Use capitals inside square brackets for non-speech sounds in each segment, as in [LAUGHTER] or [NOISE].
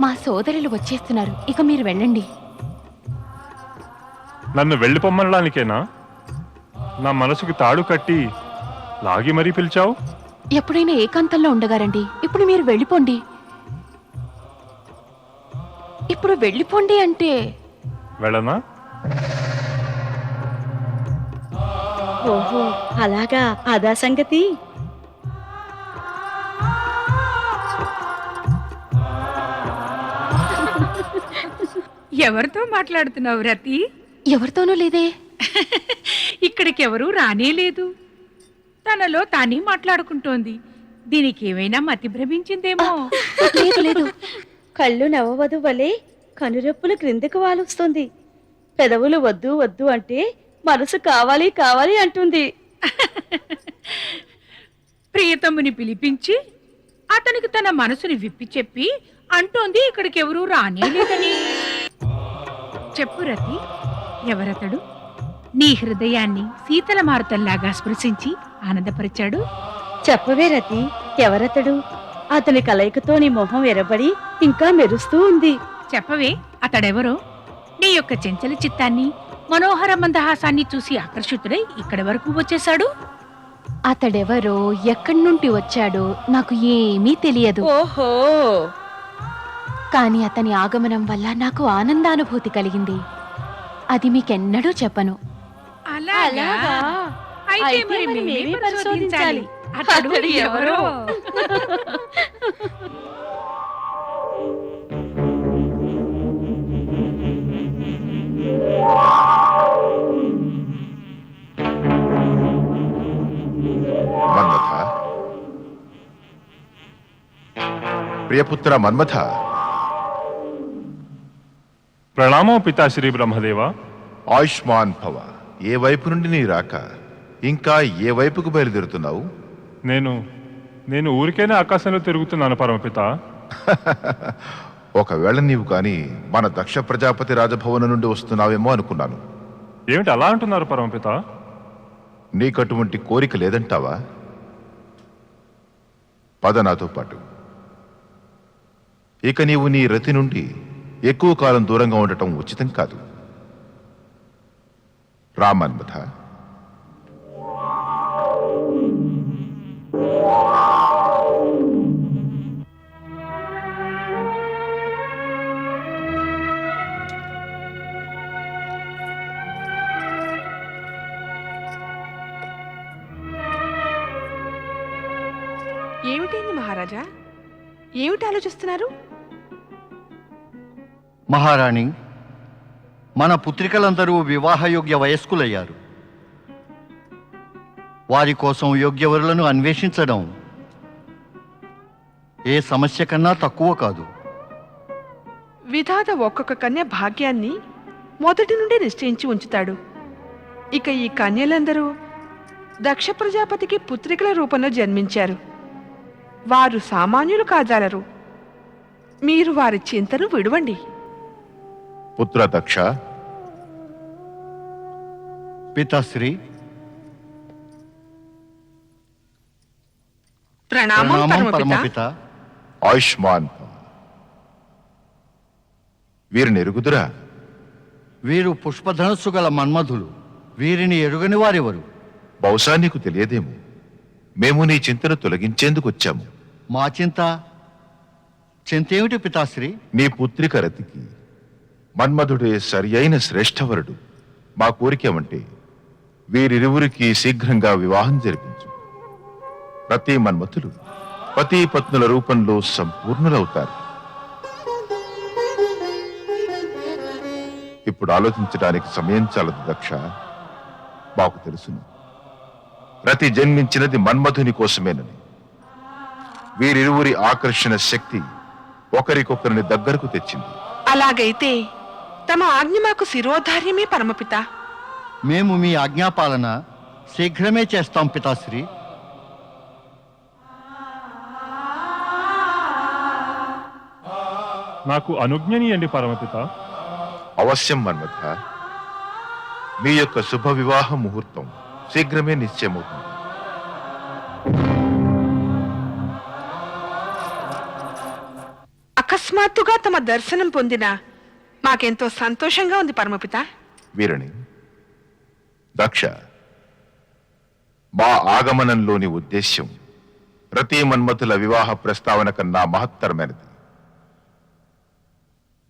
మా సోదరులు వచ్చేస్తున్నారు. ఇక మీరు వెళ్ళండి. నన్ను వెళ్ళిపోమ్మనడానికేనా? నా మనసుకి తాడు కట్టి లాగి మరీ పిలిచావు? ఎప్పుడైనా ఏకాంతంలో ఉండగారండి. ఇప్పుడు మీరు వెళ్ళిపోండి. ఇప్పుడు వెళ్ళిపోండి అంటే వెళ్ళనా? ఓహో అలాగా. అదా సంగతి? ఎవరితో మాట్లాడుతున్నావు రతి? ఎవరితోనూ లేదే. [LAUGHS] ఇక్కడికి ఎవరూ రానే లేదు. తనలో తానే మాట్లాడుకుంటోంది. దీనికి ఏమైనా మతి భ్రమించిందేమో. [LAUGHS] లేదు లేదు. కళ్ళు నవ్వవదు వలె కనురెప్పులు క్రిందకు వాలుస్తుంది. పెదవులు వద్దు వద్దు అంటే మనసు కావాలి కావాలి అంటుంది. [LAUGHS] ప్రియతముని పిలిపించి అతనికి తన మనసుని విప్పి చెప్పి అంటోంది ఇక్కడికి ఎవరూ రానే లేదని. చెప్పు రతి. ఎవరతడు? నీ హృదయాన్ని శీతల మారుతల్లాగా స్పృశించి ఆనందపరిచాడు? చెప్పవే రతి ఎవరతడు? అతని కలయికతో నీ మొహం ఎరబడి ఇంకా మెరుస్తూ ఉంది. చెప్పవే అతడెవరో? నీ యొక్క చెంచల చిత్తాన్ని మనోహర మందహాసాన్ని చూసి ఆకర్షితుడై ఇక్కడి వరకు వచ్చేశాడు? అతడెవరో ఎక్కడి నుండి వచ్చాడో నాకు ఏమీ తెలియదు. ఓహో! కానీ అతని ఆగమనం వల్ల నాకు ఆనందానుభూతి కలిగింది. అది మీకెన్నడూ చెప్పను. అలాగా? అయితే ప్రణామం పితాశ్రీ బ్రహ్మదేవ. ఆయుష్మాన్ భవ ఏ వైపు నుండి నీ రాక? ఇంకా ఏ వైపుకు బయలుదేరుతున్నావు? నేను నేను ఊరికేనే ఆకాశంలో తిరుగుతున్నాను పరమపిత. [LAUGHS] ఒకవేళ నీవు కాని మన దక్ష ప్రజాపతి రాజభవనం నుండి వస్తున్నావేమో అనుకున్నాను. ఏమిటి అలా అంటున్నారు పరమపిత? నీకటువంటి కోరిక లేదంటావా? పద నాతో పాటు. ఇక నీవు నీ రతి నుండి ఎక్కువ కాలం దూరంగా ఉండటం ఉచితం కాదు. రామన్మథ ఏమిటైంది మహారాజా? ఏమిటి ఆలోచిస్తున్నారు? మహారాణి మన పుత్రికలందరూ వివాహయోగ్య వయస్కులయ్యారు. వారి కోసం యోగ్యవరులను అన్వేషించడం ఏ సమస్య కన్నా తక్కువ కాదు. విధాత ఒక్కొక్క కన్య భాగ్యాన్ని మొదటి నుండి నిశ్చయించి ఉంచుతాడు. ఇక ఈ కన్యలందరూ దక్ష ప్రజాపతికి పుత్రికల రూపంలో జన్మించారు. వారు సామాన్యులు కాజాలరు. మీరు వారి చింతను విడవండి. పుత్ర దక్ష. పితాశ్రీ. ప్రణామం పరమపిత. ఆయుష్మాన్. వీరిని ఎరుగుదురా వీరు పుష్పధనస్సు గల మన్మధులు. వీరిని ఎరుగని వారెవరు? బహుశా నీకు తెలియదేమో. మేము నీ చింతను తొలగించేందుకు వచ్చాము. మా చింత? చింతేమిటి పితాశ్రీ? నీ పుత్రిక రతికి. మన్మధుడే సరి అయిన శ్రేష్ఠవరుడు. మా కోరికేమంటే వీరిరువురికి శీఘ్రంగా వివాహం జరిపించు. ప్రతి మన్మథులు పతి పత్నుల రూపంలో సంపూర్ణులవుతారు. ఇప్పుడు ఆలోచించడానికి సమయం చాలదు దక్ష. మాకు తెలుసును. ప్రతి జన్మించినది మన్మధుని కోసమేనని. వీరిరువురి ఆకర్షణ శక్తి ఒకరికొకరిని దగ్గరకు తెచ్చింది. అలాగైతే తమ ఆజ్ఞ మాకు శిరోధార్యమే పరమపిత. మేము మీ ఆజ్ఞాపాలన శీఘ్రమే చేస్తాం పితాశ్రీ. నాకు అనుజ్ఞనీయండి పరమపిత. అవశ్యం మన్మథ. మీ యొక్క శుభ వివాహ ముహూర్తం శీఘ్రమే నిశ్చయమవుతుంది. అకస్మాత్తుగా తమ దర్శనం పొందిన మాకెంతో సంతోషంగా ఉంది పరమపిత. వీరని దక్ష మా ఆగమనంలోని ఉద్దేశ్యం రతి మన్మథుల వివాహ ప్రస్తావన కన్నా మహత్తరమైనది.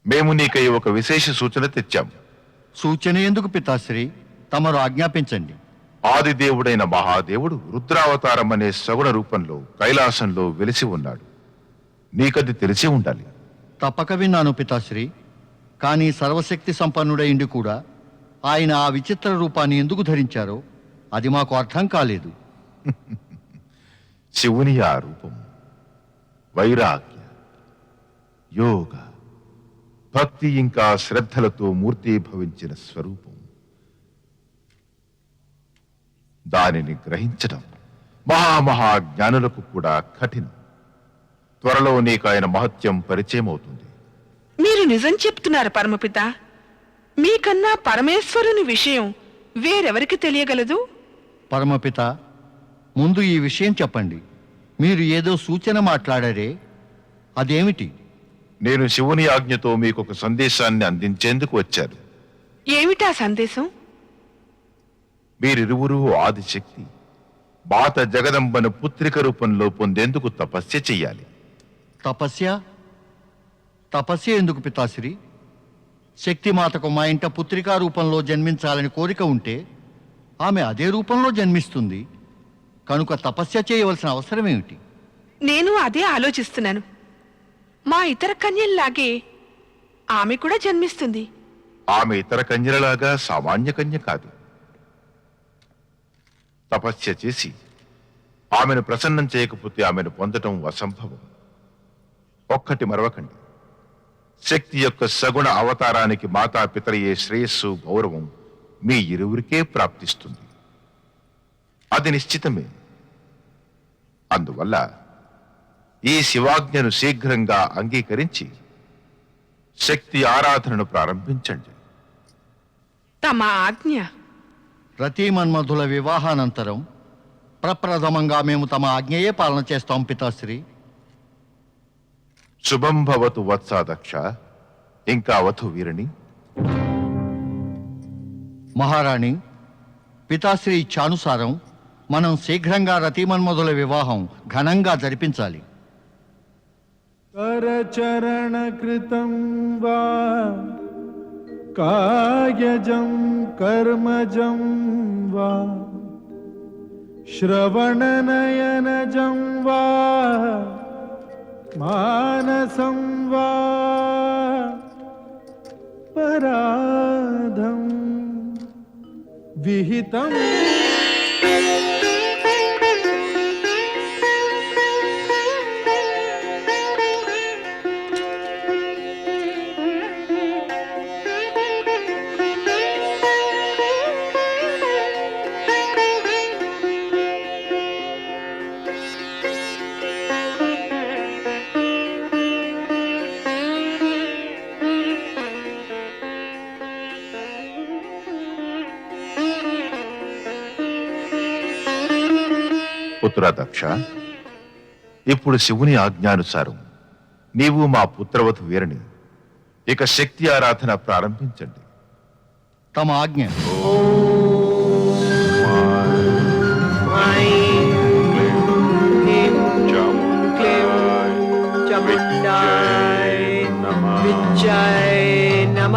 మేము నీకై ఒక విశేష సూచన తెచ్చాం. సూచన ఎందుకు పితాశ్రీ? తమరు ఆజ్ఞాపించండి. ఆదిదేవుడైన మహాదేవుడు రుద్రావతారం అనే సగుణ రూపంలో కైలాసంలో వెలిసి ఉన్నాడు. నీకది తెలిసి ఉండాలి. తప్పక విన్నాను పితాశ్రీ. కానీ సర్వశక్తి సంపన్నుడైండి కూడా ఆయన ఆ విచిత్ర రూపాన్ని ఎందుకు ధరించారో అది మాకు అర్థం కాలేదు. [LAUGHS] శివుని ఆ రూపం వైరాగ్య యోగ భక్తి ఇంకా శ్రద్ధలతో మూర్తీభవించిన స్వరూపం. దానిని గ్రహించడం మహామహా జ్ఞానులకు కూడా కఠినం. త్వరలో నీకు ఆయన మహత్యం పరిచయం అవుతుంది మీరు నిజం చెప్తున్నారు పరమపిత. మీకన్నా పరమేశ్వరుని విషయం వేరెవరికి తెలియగలదు? పరమపిత ముందు ఈ విషయం చెప్పండి. మీరు ఏదో సూచన మాట్లాడారే? అదేమిటి? నేను శివుని ఆజ్ఞతో మీకు ఒక సందేశాన్ని అందించేందుకు వచ్చాను. ఏమిటా సందేశం? మీరిరువురు ఆదిశక్తి బాత జగదంబను పుత్రిక రూపంలో పొందేందుకు తపస్య చెయ్యాలి. తపస్య? తపస్య ఎందుకు పితాశ్రీ? శక్తిమాతకు మా ఇంట పుత్రికా రూపంలో జన్మించాలని కోరిక ఉంటే ఆమె అదే రూపంలో జన్మిస్తుంది. కనుక తపస్య చేయవలసిన అవసరం ఏమిటి? నేను అదే ఆలోచిస్తున్నాను. మా ఇతర కన్యల్లాగే ఆమె కూడా జన్మిస్తుంది. ఆమె ఇతర కన్యలలాగా సామాన్య కన్య కాదు. తపస్య చేసి ఆమెను ప్రసన్నం చేయకపోతే ఆమెను పొందటం అసంభవం. ఒక్కటి మరవకండి. శక్తి యొక్క సగుణ అవతారానికి మాతాపితరయ్యే శ్రేయస్సు గౌరవం మీ ఇరువురికే ప్రాప్తిస్తుంది. అది నిశ్చితమే. అందువల్ల ఈ శివాజ్ఞను శీఘ్రంగా అంగీకరించి శక్తి ఆరాధనను ప్రారంభించండి. తమ ఆజ్ఞ. రతీమన్మధుల వివాహానంతరం ప్రప్రథమంగా మేము తమ ఆజ్ఞయే పాలన చేస్తాం పితాశ్రీ. శుభం భవతు వత్సాదక్ష ఇంకా వధు వీరిని మహారాణి పితాశ్రీ ఇచ్ఛానుసారం మనం శీఘ్రంగా రతీమన్మధుల వివాహం ఘనంగా జరిపించాలి करचरणकृतं वा कायजं कर्मजं वा श्रवणनयनजं वा मानसं वा पराधं विहितम् రైతురా దక్ష ఇప్పుడు శివుని ఆజ్ఞానుసారం నీవు మా పుత్రవధు వీరని ఇక శక్తి ఆరాధన ప్రారంభించండి తమ ఆజ్ఞ నమ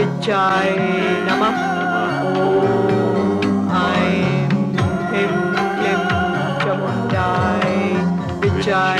Vichai Namaha Om Vichai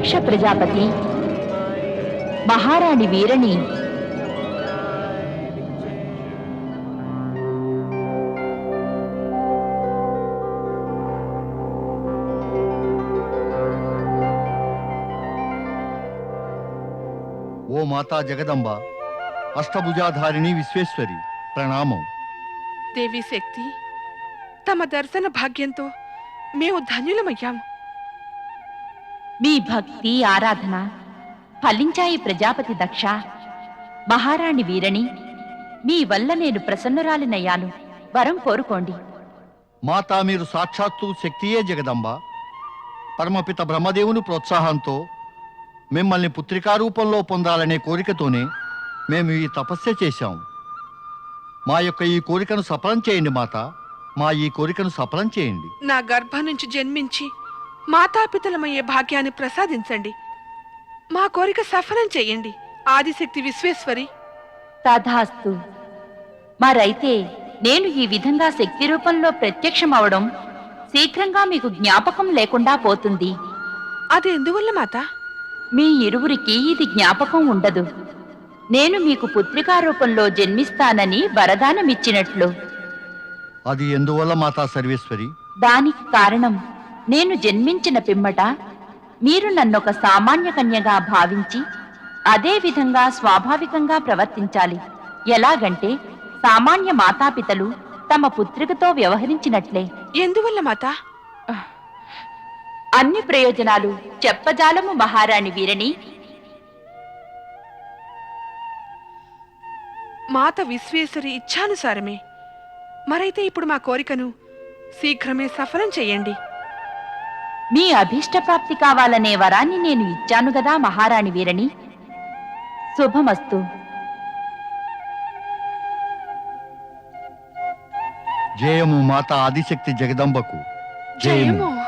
Daksha Prajapati. మహారాణి వీరని ఓ మాతా జగదంబ అష్టభుజాధారిణి విశ్వేశ్వరి ప్రణామం. దేవి శక్తి తమ దర్శన భాగ్యంతో మేము ధన్యులమయ్యాం మీ భక్తి ఆరాధన ఫలించాయి ప్రజాపతి దక్ష. మహారాణి వీరని మీ వల్ల నేను ప్రసన్నురాలినయ్యాను. వరం కోరుకోండి. మాతా మీరు సాక్షాత్తు శక్తియే జగదంబ. పరమపిత బ్రహ్మదేవుని ప్రోత్సాహంతో మిమ్మల్ని పుత్రికా రూపంలో పొందాలనే కోరికతోనే మేము ఈ తపస్య చేశాం. మా యొక్క ఈ కోరికను సఫలం చేయండి మాత. మా ఈ కోరికను సఫలం చేయండి. నా గర్భం నుంచి జన్మించి మాతాపితలమయ్యే భాగ్యాన్ని ప్రసాదించండి. మా కోరిక సఫలం చెయ్యండి ఆదిశక్తి విశ్వేశ్వరి. తథాస్తు. మరైతే నేను ఈ విధంగా శక్తి రూపంలో ప్రత్యక్షమవడం శీఘ్రంగా మీకు జ్ఞాపకం లేకుండా పోతుంది. అది ఎందువల్ల మాత? మీ ఇరువురికి ఇది జ్ఞాపకం ఉండదు. నేను మీకు పుత్రికా రూపంలో జన్మిస్తానని వరదానమిచ్చినట్లు. అది ఎందువల్ల మాతా సర్వేశ్వరి? దానికి కారణం నేను జన్మించిన పిమ్మట మీరు నన్నొక సామాన్య కన్యగా భావించి అదే విధంగా స్వాభావికంగా ప్రవర్తించాలి. ఎలాగంటే సామాన్య మాతాపితలు తమ పుత్రికతో వ్యవహరించినట్లే. ఎందువల్ల మాత? అన్ని ప్రయోజనాలు చెప్పజాలము మహారాణి వీరని. మాత విశ్వేశ్వరి ఇచ్ఛానుసారమే. మరైతే ఇప్పుడు మా కోరికను శీఘ్రమే సఫలం చెయ్యండి మీ అభీష్ట ప్రాప్తి కావాలనే వరాన్ని నేను ఇచ్చాను గదా మహారాణి వీరని శుభమస్తు. జయము మాత ఆదిశక్తి జగదంబకు. జయము.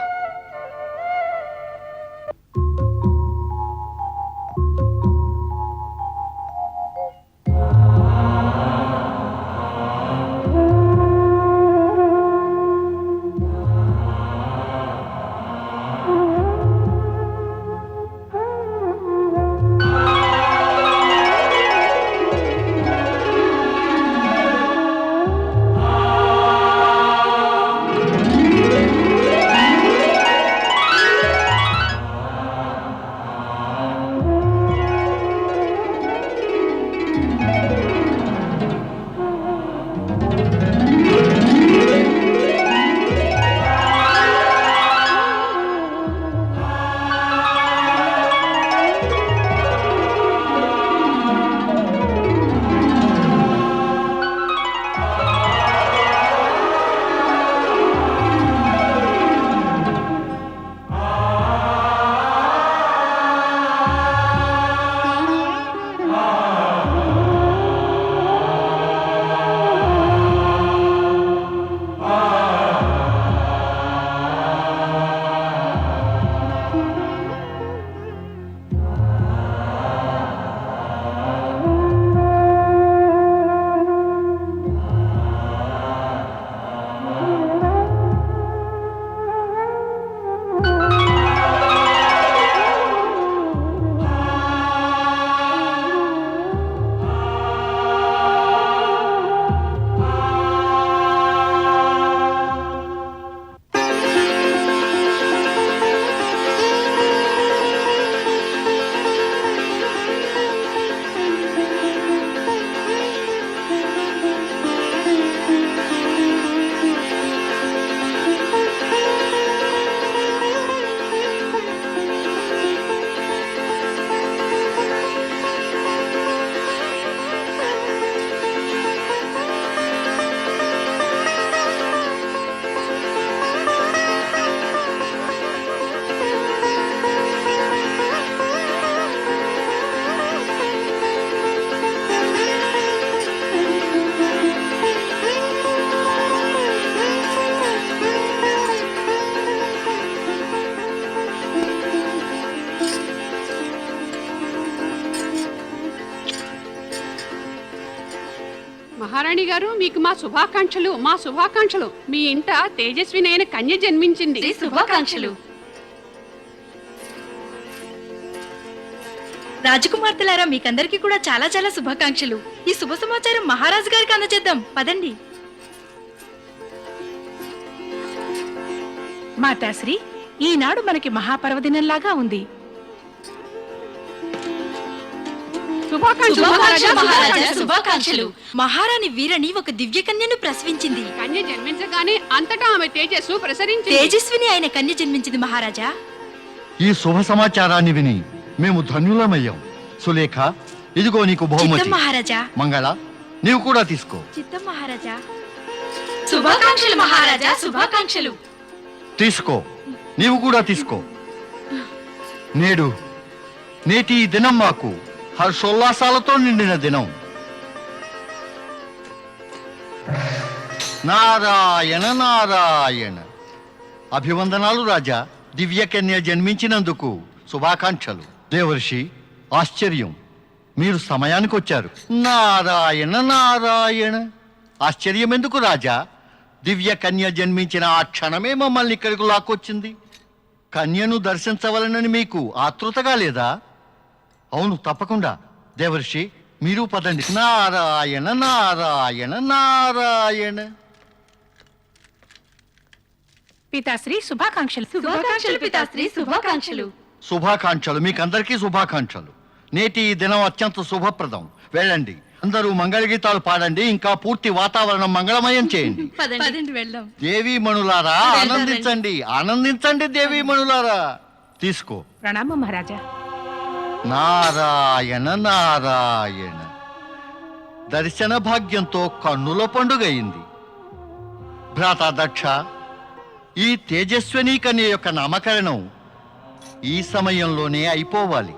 మహారాణి గారు మీకు మా శుభాకాంక్షలు మా శుభాకాంక్షలు. మీ ఇంట తేజస్వినైన కన్య జన్మించింది. శుభాకాంక్షలు. రాజకుమార్తెలారా మీకందరికీ కూడా చాలా చాలా శుభాకాంక్షలు. ఈ శుభ సమాచారం మహారాజు గారికి అందజేద్దాం. పదండి. మాతాశ్రీ ఈనాడు మనకి మహాపర్వదినంలాగా ఉంది. శుభాకాంక్షలు మహారాజా, శుభాకాంక్షలు. శుభాకాంక్షలు. మహారాణి వీరని ఒక దివ్య కన్యను ప్రసవించింది. కన్య జన్మించగానే అంతటా ఆమె తేజస్సు ప్రసరించింది. తేజస్విని ఆయన కన్య జన్మించింది మహారాజా. ఈ శుభ సమాచారాన్ని విని మేము ధన్యులమయ్యాం. సులేఖ ఇదిగో నీకు చిత్తం బహుమతి మహారాజా. మంగళ నీవు కూడా తీసుకో. చిత్తం మహారాజా. శుభాకాంక్షలు మహారాజా శుభాకాంక్షలు. తీసుకో. నీవు కూడా తీసుకో. నేడు నేటి ఈ దినం మాకు హర్షోల్లాసాలతో నిండిన దినం. నారాయణ నారాయణ. అభివందనాలు రాజా. దివ్యకన్య జన్మించినందుకు శుభాకాంక్షలు. దేవర్షి ఆశ్చర్యం. మీరు సమయానికి వచ్చారు నారాయణ నారాయణ. ఆశ్చర్యం ఎందుకు రాజా? దివ్యకన్య జన్మించిన ఆ క్షణమే మమ్మల్ని ఇక్కడికి లాక్కొచ్చింది. కన్యను దర్శించవలనని మీకు ఆతృతగా లేదా? అవును తప్పకుండా. దేవర్షి మీరు పదండి. నారాయణ నారాయణ నారాయణ. పితాశ్రీ శుభాకాంక్షలు. శుభాకాంక్షలు పితాశ్రీ శుభాకాంక్షలు. శుభాకాంక్షలు మీకందరికీ శుభాకాంక్షలు. నేటి ఈ దినం అత్యంత శుభప్రదం. వెళ్ళండి. అందరూ మంగళగీతాలు పాడండి ఇంకా పూర్తి వాతావరణం మంగళమయం చేయండి. దేవీ మణులారా ఆనందించండి. ఆనందించండి దేవీ మణులారా. తీసుకో. ప్రణామం మహారాజా. నారాయణ నారాయణ. దర్శన భాగ్యంతో కన్నుల పండుగయింది. భ్రాత దక్ష ఈ తేజస్విని కన్య యొక్క నామకరణం ఈ సమయంలోనే అయిపోవాలి.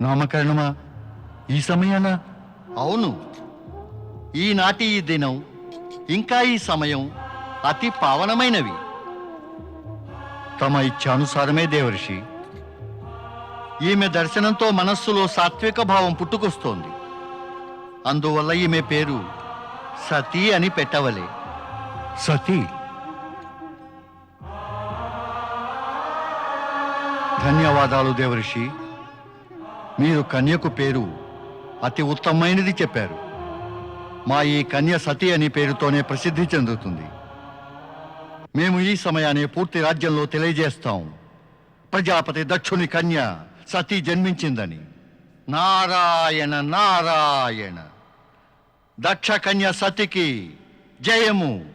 నామకరణమా? ఈ సమయాన? అవును. ఈనాటి ఈ దినం ఇంకా ఈ సమయం అతి పావనమైనవి. తమ ఇచ్ఛానుసారమే దేవర్షి. ఈమె దర్శనంతో మనస్సులో సాత్విక భావం పుట్టుకొస్తోంది. అందువల్ల ఈమె పేరు సతీ అని పెట్టవలే. సతీ. ధన్యవాదాలు దేవర్షి. మీరు కన్యకు పేరు అతి ఉత్తమమైనది చెప్పారు. మా ఈ కన్య సతీ అని పేరుతోనే ప్రసిద్ధి చెందుతుంది. మేము ఈ సమయాన్ని పూర్తి రాజ్యంలో తెలియజేస్తాం. ప్రజాపతి దక్షుని కన్య సతీ జన్మించిందని. నారాయణ నారాయణ. దక్ష కన్య సతికి జయము.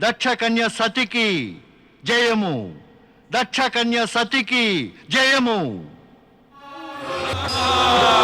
దక్ష కన్య సతికి జయము. దక్ష కన్య సతికి జయము. ఆ